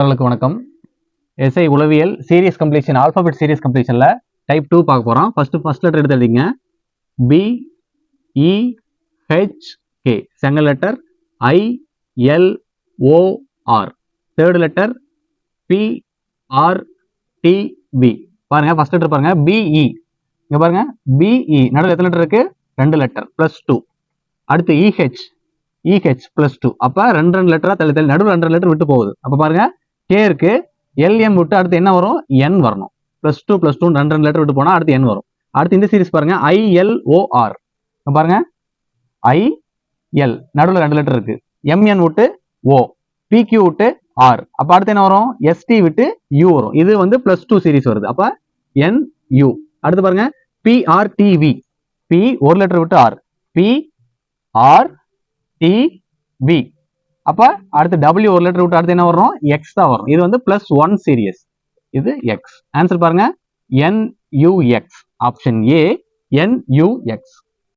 சேனலுக்கு வணக்கம். எஸ்ஐ உளவியல் சீரியஸ் கம்ப்ளீஷன் ஆல்பாபெட் சீரியஸ் கம்ப்ளீஷன்ல டைப் டூ பார்க்க போறோம். ஃபஸ்ட்டு ஃபஸ்ட் லெட்டர் எடுத்து எழுதிங்க. P E H K second letter I L O R third letter P R T P பாருங்க ஃபர்ஸ்ட் லெட்டர் பாருங்க. P E e. இங்கே பாருங்க. P E e. நடுவில் எத்தனை லெட்டர் இருக்கு? ரெண்டு லெட்டர் ப்ளஸ் டூ அடுத்து E H E H plus two அப்ப ரெண்டு ரெண்டு லெட்டரா தள்ளி தள்ளி நடுவில் ரெண்டு லெட்டர் விட்டு போகுது. அப்ப பாருங்க. கே இருக்கு. எல்எம் விட்டு அடுத்து என்ன வரும்? என் வரணும். பிளஸ் டூ பிளஸ் டூ ரெண்டு ரெண்டு லெட்டர் விட்டு போனா அடுத்து என் வரும். அடுத்து இந்த சீரிஸ் பாருங்க. ஐஎல்ஓஆர் பாருங்க. ஐ எல் நடுவில் ரெண்டு லெட்டர் இருக்கு. எம்என் விட்டு ஓ பிக்யூ விட்டு ஆர் அப்ப அடுத்து என்ன வரும்? எஸ்டி விட்டு யூ வரும். இது வந்து பிளஸ் டூ சீரிஸ் வருது. அப்ப என் யூ அடுத்து பாருங்க. P R T V P ஒரு லெட்டர் விட்டு R P R T V அப்ப அடுத்து டபிள்யூ ஒரு லெட்டர் விட்டு அடுத்து என்ன வரும்? எக்ஸ் தான் வரும். இது வந்து பிளஸ் ஒன் சீரியஸ் இது எக்ஸ் ஆன்சர் பாருங்க. N U X option A N U X